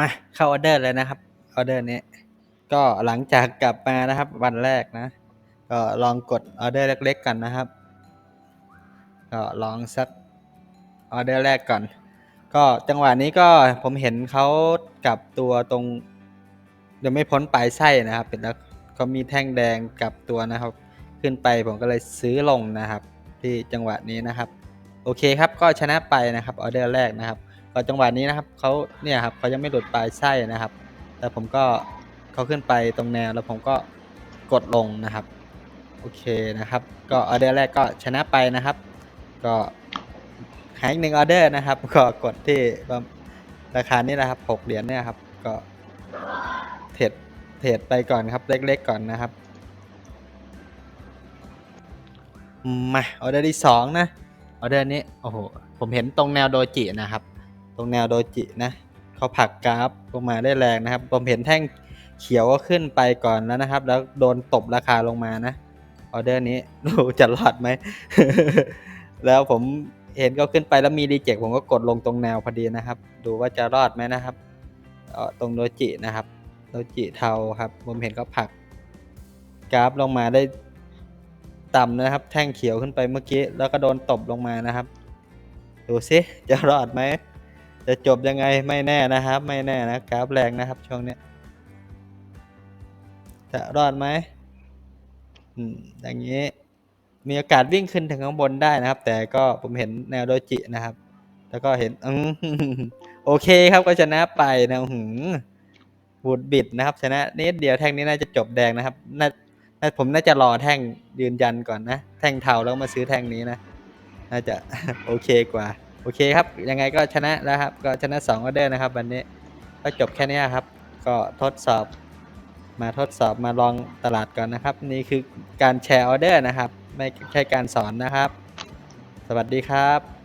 มาเข้าออเดอร์เลยนะครับออเดอร์นี้ก็หลังจากกลับมานะครับ วันแรกนะ ก็ลองกดออเดอร์เล็ก ๆกันนะครับ ก็ลองสักออเดอร์แรกก่อน ก็จังหวะนี้ก็ผมเห็นเขากลับตัวตรงยังไม่พ้นปลายไส้นะครับเป็นแล้วเขามีแท่งแดงกลับตัวนะครับ ขึ้นไปผมก็เลยซื้อลงนะครับ ที่จังหวะนี้นะครับ โอเคครับก็ชนะไปนะครับออเดอร์แรกนะครับ ก็จังหวะนี้นะครับเขาเนี่ยครับเขายังไม่หลุดปลายไส้นะครับ แต่ผมก็เขาขึ้นไปตรงแนวแล้วผมก็กดลงนะครับ โอเคนะครับ ก็ออเดอร์แรกก็ชนะไปนะครับ ก็หาอีกหนึ่งออเดอร์นะครับ ก็กดที่ราคานี้นะครับหกเหรียญเนี่ยครับ ก็เทรดเทรดไปก่อนครับ เล็กๆก่อนนะครับมาออเดอร์ที่สองนะออเดอร์นี้โอ้โหผมเห็นตรงแนวโดจินะครับ รงแนวโดจินะเขาผักกราฟลงมาได้แรงนะครับ ผมเห็นแท่งเขียวก็ขึ้นไปก่อนแล้วนะครับ แล้วโดนตบราคาลงมานะออเดอร์นี้ดูจะรอดไหม แล้วผมเห็นก็ขึ้นไปแล้วมีรีเจ็คผมก็กดลงตรงแนวพอดีนะครับ ดูว่าจะรอดไหมนะครับออตรงโดจินะครับโดจิเทาครับ ผมเห็นเขาผักกราฟลงมาได้ต่ำนะครับ แท่งเขียวขึ้นไปเมื่อกี้ แล้วก็โดนตบลงมานะครับ ดูสิจะรอดไหม จะจบยังไงไม่แน่นะครับ ไม่แน่นะกราฟแรงนะครับช่วงเนี้ยจะรอดไหมอืมอย่างนี้มีโอกาสวิ่งขึ้นถึงข้างบนได้นะครับ แต่ก็ผมเห็นแนวโดจินะครับ แล้วก็เห็นอืมโอเคครับก็ชนะไปนะหืมบูดบิดนะครับ ชนะนิดเดียวแท่งนี้น่าจะจบแดงนะครับน่าน่าผมน่าจะรอแท่งยืนยันก่อนนะ แท่งเทาแล้วมาซื้อแท่งนี้นะ น่าจะโอเคกว่า โอเคครับ ยังไงก็ชนะแล้วครับ ก็ชนะ2ออเดอร์นะครับ วันนี้ก็จบแค่นี้ครับ ก็ทดสอบมาทดสอบมาลองตลาดก่อนนะครับ นี่คือการแชร์ออเดอร์นะครับ ไม่ใช่การสอนนะครับ สวัสดีครับ